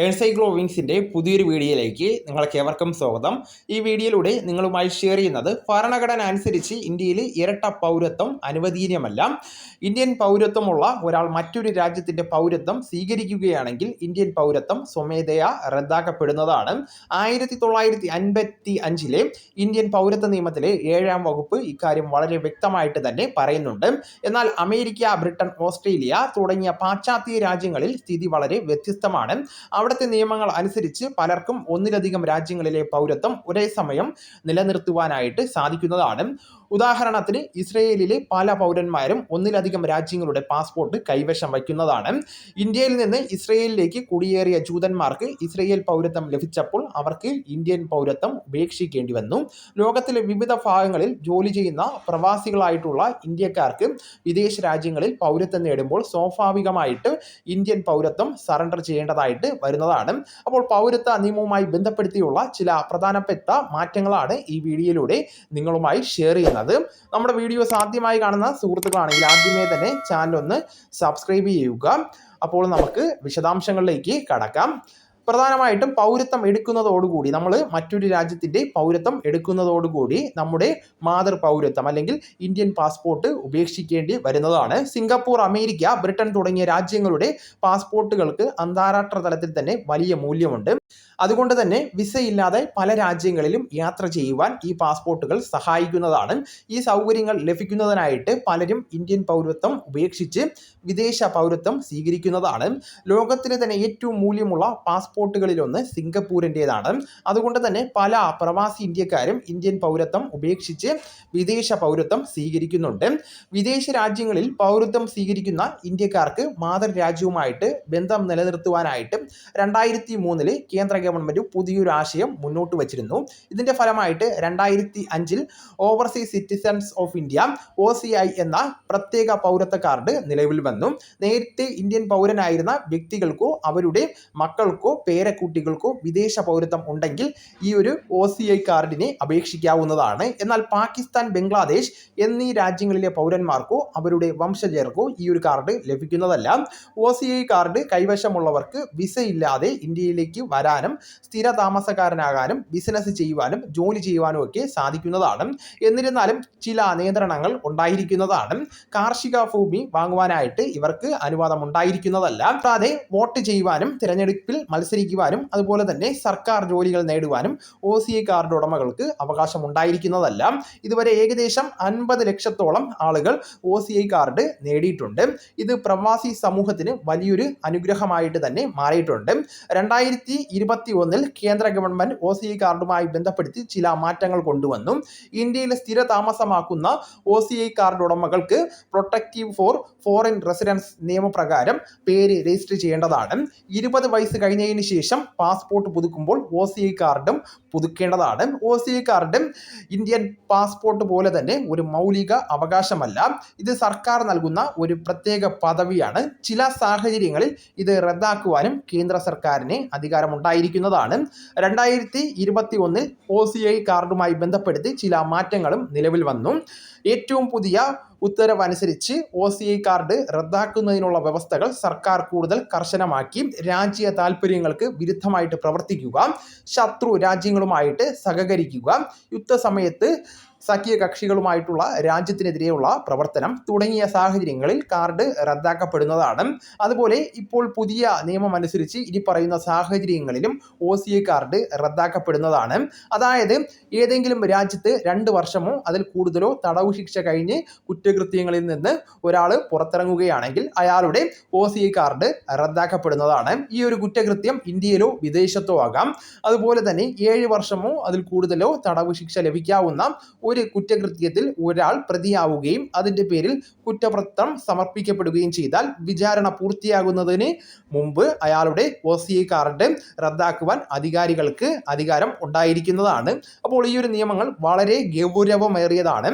എൻസൈക്ലോ വിങ്സിന്റെ പുതിയൊരു വീഡിയോയിലേക്ക് നിങ്ങൾക്ക് ഏവർക്കും സ്വാഗതം. ഈ വീഡിയോയിലൂടെ നിങ്ങളുമായി ഷെയർ ചെയ്യുന്നത് ഭരണഘടന അനുസരിച്ച് ഇന്ത്യയിൽ ഇരട്ട പൗരത്വം അനുവദനീയമല്ല. ഇന്ത്യൻ പൗരത്വമുള്ള ഒരാൾ മറ്റൊരു രാജ്യത്തിന്റെ പൗരത്വം സ്വീകരിക്കുകയാണെങ്കിൽ ഇന്ത്യൻ പൗരത്വം സ്വമേധയാ റദ്ദാക്കപ്പെടുന്നതാണ്. ആയിരത്തി തൊള്ളായിരത്തി അൻപത്തി അഞ്ചിലെ ഇന്ത്യൻ പൗരത്വ നിയമത്തിലെ ഏഴാം വകുപ്പ് ഇക്കാര്യം വളരെ വ്യക്തമായിട്ട് തന്നെ പറയുന്നുണ്ട്. എന്നാൽ അമേരിക്ക ബ്രിട്ടൻ ഓസ്ട്രേലിയ തുടങ്ങിയ പാശ്ചാത്യ രാജ്യങ്ങളിൽ സ്ഥിതി വളരെ വ്യത്യസ്തമാണ്. അവിടുത്തെ നിയമങ്ങൾ അനുസരിച്ച് പലർക്കും ഒന്നിലധികം രാജ്യങ്ങളിലെ പൗരത്വം ഒരേ സമയം നിലനിർത്തുവാനായിട്ട് സാധിക്കുന്നതാണ്. ഉദാഹരണത്തിന് ഇസ്രയേലിലെ പല പൗരന്മാരും ഒന്നിലധികം രാജ്യങ്ങളുടെ പാസ്പോർട്ട് കൈവശം വയ്ക്കുന്നതാണ്. ഇന്ത്യയിൽ നിന്ന് ഇസ്രയേലിലേക്ക് കുടിയേറിയ ജൂതന്മാർക്ക് ഇസ്രയേൽ പൗരത്വം ലഭിച്ചപ്പോൾ അവർക്ക് ഇന്ത്യൻ പൗരത്വം ഉപേക്ഷിക്കേണ്ടി വന്നു. ലോകത്തിലെ വിവിധ ഭാഗങ്ങളിൽ ജോലി ചെയ്യുന്ന പ്രവാസികളായിട്ടുള്ള ഇന്ത്യക്കാർക്ക് വിദേശ രാജ്യങ്ങളിൽ പൗരത്വം നേടുമ്പോൾ സ്വാഭാവികമായിട്ട് ഇന്ത്യൻ പൗരത്വം സറണ്ടർ ചെയ്യേണ്ടതായിട്ട് വരുന്നതാണ്. അപ്പോൾ പൗരത്വ നിയമവുമായി ബന്ധപ്പെടുത്തിയുള്ള ചില പ്രധാനപ്പെട്ട മാറ്റങ്ങളാണ് ഈ വീഡിയോയിലൂടെ നിങ്ങളുമായി ഷെയർ ചെയ്യുന്നത്. നമ്മുടെ വീഡിയോസ് ആദ്യമായി കാണുന്ന സുഹൃത്തുക്കളാണെങ്കിൽ ആദ്യമേ തന്നെ ചാനൽ ഒന്ന് സബ്സ്ക്രൈബ് ചെയ്യുക. അപ്പോൾ നമുക്ക് വിശദാംശങ്ങളിലേക്ക് കടക്കാം. പ്രധാനമായിട്ടും പൗരത്വം എടുക്കുന്നതോടുകൂടി നമ്മൾ മറ്റൊരു രാജ്യത്തിന്റെ പൗരത്വം എടുക്കുന്നതോടുകൂടി നമ്മുടെ മാതൃ പൗരത്വം അല്ലെങ്കിൽ ഇന്ത്യൻ പാസ്പോർട്ട് ഉപേക്ഷിക്കേണ്ടി വരുന്നതാണ്. സിംഗപ്പൂർ അമേരിക്ക ബ്രിട്ടൻ തുടങ്ങിയ രാജ്യങ്ങളുടെ പാസ്പോർട്ടുകൾക്ക് അന്താരാഷ്ട്ര തലത്തിൽ തന്നെ വലിയ മൂല്യമുണ്ട്. അതുകൊണ്ട് തന്നെ വിസയില്ലാതെ പല രാജ്യങ്ങളിലും യാത്ര ചെയ്യുവാൻ ഈ പാസ്പോർട്ടുകൾ സഹായിക്കുന്നതാണ്. ഈ സൗകര്യങ്ങൾ ലഭിക്കുന്നതിനായിട്ട് പലരും ഇന്ത്യൻ പൗരത്വം ഉപേക്ഷിച്ച് വിദേശ പൗരത്വം സ്വീകരിക്കുന്നതാണ്. ലോകത്തിലെ തന്നെ ഏറ്റവും മൂല്യമുള്ള പാസ്പോർട്ടുകളിലൊന്ന് സിംഗപ്പൂരിന്റെതാണ്. അതുകൊണ്ട് തന്നെ പല പ്രവാസി ഇന്ത്യക്കാരും ഇന്ത്യൻ പൗരത്വം ഉപേക്ഷിച്ച് വിദേശ പൗരത്വം സ്വീകരിക്കുന്നുണ്ട്. വിദേശ രാജ്യങ്ങളിൽ പൗരത്വം സ്വീകരിക്കുന്ന ഇന്ത്യക്കാർക്ക് മാതൃരാജ്യവുമായിട്ട് ബന്ധം നിലനിർത്തുവാനായിട്ട് രണ്ടായിരത്തി മൂന്നിൽ കേന്ദ്ര ഗവൺമെന്റ് പുതിയൊരു ആശയം മുന്നോട്ട് വച്ചിരുന്നു. ഇതിന്റെ ഫലമായിട്ട് രണ്ടായിരത്തി അഞ്ചിൽ overseas citizens of India O എന്ന പ്രത്യേക പൗരത്വ കാർഡ് നിലവിൽ വന്നു. നേരത്തെ ഇന്ത്യൻ പൗരനായിരുന്ന വ്യക്തികൾക്കോ അവരുടെ മക്കൾക്കോ പേരക്കുട്ടികൾക്കോ വിദേശ പൗരത്വം ഉണ്ടെങ്കിൽ ഈ ഒരു ഒ സി ഐ കാർഡിനെ അപേക്ഷിക്കാവുന്നതാണ്. എന്നാൽ പാകിസ്ഥാൻ ബംഗ്ലാദേശ് എന്നീ രാജ്യങ്ങളിലെ പൗരന്മാർക്കോ അവരുടെ വംശജർക്കോ ഈ ഒരു കാർഡ് ലഭിക്കുന്നതല്ല. ഒ സി ഐ കാർഡ് കൈവശമുള്ളവർക്ക് വിസയില്ലാതെ ഇന്ത്യയിലേക്ക് ഇന്ത്യയിലേക്ക് വരാനും സ്ഥിര താമസക്കാരനാകാനും ബിസിനസ് ചെയ്യുവാനും ജോലി ചെയ്യുവാനും ഒക്കെ സാധിക്കുന്നതാണ്. എന്നിരുന്നാലും ചില നിയന്ത്രണങ്ങൾ ഉണ്ടായിരിക്കുന്നതാണ്. കാർഷിക ഭൂമി വാങ്ങുവാനായിട്ട് ഇവർക്ക് അനുവാദം ഉണ്ടായിരിക്കുന്നതല്ല കൂടാതെ വോട്ട് ചെയ്യുവാനും തിരഞ്ഞെടുപ്പിൽ മത്സരിക്കുവാനും അതുപോലെ തന്നെ സർക്കാർ ജോലികൾ നേടുവാനും ഒ സി ഐ കാർഡ് ഉടമകൾക്ക് അവകാശം ഉണ്ടായിരിക്കുന്നതല്ല ഇതുവരെ ഏകദേശം അൻപത് ലക്ഷത്തോളം ആളുകൾ ഒ സി ഐ കാർഡ് നേടിയിട്ടുണ്ട്. ഇത് പ്രവാസി സമൂഹത്തിന് വലിയൊരു അനുഗ്രഹമായിട്ട് തന്നെ മാറിയിട്ടുണ്ട്. രണ്ടായിരത്തി ഇരുപത്തി ഒന്നിൽ കേന്ദ്ര ഗവൺമെന്റ് ഒ സി ഐ കാർഡുമായി ബന്ധപ്പെടുത്തി ചില മാറ്റങ്ങൾ കൊണ്ടുവന്നു. ഇന്ത്യയിൽ സ്ഥിര താമസമാക്കുന്ന ഒ സി ഐ കാർഡ് ഉടമകൾക്ക് പ്രൊട്ടക്റ്റീവ് ഫോർ ഫോറിൻ റെസിഡൻസ് നിയമപ്രകാരം പേര് രജിസ്റ്റർ ചെയ്യേണ്ടതാണ്. ഇരുപത് വയസ്സ് കഴിഞ്ഞതിന് ശേഷം പാസ്പോർട്ട് പുതുക്കുമ്പോൾ ഒ സി ഐ കാർഡും പുതുക്കേണ്ടതാണ്. O C I card Indian passport പോലെ തന്നെ ഒരു മൗലിക അവകാശമല്ല. ഇത് സർക്കാർ നൽകുന്ന ഒരു പ്രത്യേക പദവിയാണ്. ചില സാഹചര്യങ്ങളിൽ ഇത് റദ്ദാക്കുവാനും കേന്ദ്ര സർക്കാരിന് അധികാരമുണ്ടായിരിക്കുന്നതാണ് രണ്ടായിരത്തി ഇരുപത്തി ഒന്നിൽ ഒ സി ഐ കാർഡുമായി ബന്ധപ്പെടുത്തി ചില മാറ്റങ്ങളും നിലവിൽ വന്നു. ഏറ്റവും പുതിയ ഉത്തരവനുസരിച്ച് ഒ സി ഐ കാർഡ് റദ്ദാക്കുന്നതിനുള്ള വ്യവസ്ഥകൾ സർക്കാർ കൂടുതൽ കർശനമാക്കി. രാജ്യ താൽപ്പര്യങ്ങൾക്ക് വിരുദ്ധമായിട്ട് പ്രവർത്തിക്കുക. ശത്രു രാജ്യങ്ങളുമായിട്ട് സഹകരിക്കുക. യുദ്ധസമയത്ത് സഖ്യകക്ഷികളുമായിട്ടുള്ള രാജ്യത്തിനെതിരെയുള്ള പ്രവർത്തനം തുടങ്ങിയ സാഹചര്യങ്ങളിൽ കാർഡ് റദ്ദാക്കപ്പെടുന്നതാണ്. അതുപോലെ ഇപ്പോൾ പുതിയ നിയമം അനുസരിച്ച് ഇനി പറയുന്ന സാഹചര്യങ്ങളിലും ഒ സി എ കാർഡ് റദ്ദാക്കപ്പെടുന്നതാണ്. അതായത് ഏതെങ്കിലും രാജ്യത്ത് രണ്ട് വർഷമോ അതിൽ കൂടുതലോ തടവ് ശിക്ഷ കഴിഞ്ഞ് കുറ്റകൃത്യങ്ങളിൽ നിന്ന് ഒരാൾ പുറത്തിറങ്ങുകയാണെങ്കിൽ അയാളുടെ ഒ സി എ കാർഡ് റദ്ദാക്കപ്പെടുന്നതാണ്. ഈ ഒരു കുറ്റകൃത്യം ഇന്ത്യയിലോ വിദേശത്തോ ആകാം. അതുപോലെ തന്നെ ഏഴ് വർഷമോ അതിൽ കൂടുതലോ തടവ് ശിക്ഷ ലഭിക്കാവുന്ന ഒരു കുറ്റകൃത്യത്തിൽ ഒരാൾ പ്രതിയാവുകയും അതിന്റെ പേരിൽ കുറ്റപത്രം സമർപ്പിക്കപ്പെടുകയും ചെയ്താൽ വിചാരണ പൂർത്തിയാകുന്നതിന് മുമ്പ് അയാളുടെ ഒ സി കാർഡ് റദ്ദാക്കുവാൻ അധികാരികൾക്ക് അധികാരം ഉണ്ടായിരിക്കുന്നതാണ്. അപ്പോൾ ഈ ഒരു നിയമങ്ങൾ വളരെ ഗൗരവമേറിയതാണ്.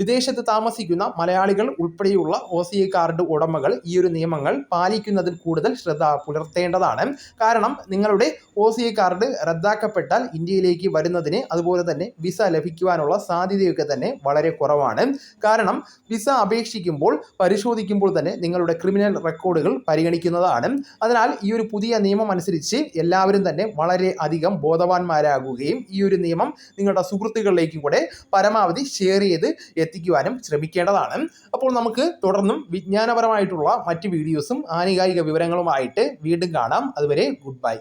വിദേശത്ത് താമസിക്കുന്ന മലയാളികൾ ഉൾപ്പെടെയുള്ള ഒ സി ഐ കാർഡ് ഉടമകൾ ഈ ഒരു നിയമങ്ങൾ പാലിക്കുന്നതിൽ കൂടുതൽ ശ്രദ്ധ പുലർത്തേണ്ടതാണ്. കാരണം നിങ്ങളുടെ ഒ സി ഐ കാർഡ് റദ്ദാക്കപ്പെട്ടാൽ ഇന്ത്യയിലേക്ക് വരുന്നതിന് അതുപോലെ തന്നെ വിസ ലഭിക്കുവാനുള്ള സാധ്യത സാധ്യതയൊക്കെ തന്നെ വളരെ കുറവാണ്. കാരണം വിസ അപേക്ഷിക്കുമ്പോൾ പരിശോധിക്കുമ്പോൾ തന്നെ നിങ്ങളുടെ ക്രിമിനൽ റെക്കോർഡുകൾ പരിഗണിക്കുന്നതാണ്. അതിനാൽ ഈ ഒരു പുതിയ നിയമം അനുസരിച്ച് എല്ലാവരും തന്നെ വളരെ അധികം ബോധവാന്മാരാകുകയും ഈ ഒരു നിയമം നിങ്ങളുടെ സുഹൃത്തുക്കളിലേക്കും കൂടെ പരമാവധി ഷെയർ ചെയ്ത് എത്തിക്കുവാനും ശ്രമിക്കേണ്ടതാണ്. അപ്പോൾ നമുക്ക് തുടർന്നും വിജ്ഞാനപരമായിട്ടുള്ള മറ്റ് വീഡിയോസും ആനുകാലിക വിവരങ്ങളുമായിട്ട് വീണ്ടും കാണാം. അതുവരെ ഗുഡ് ബൈ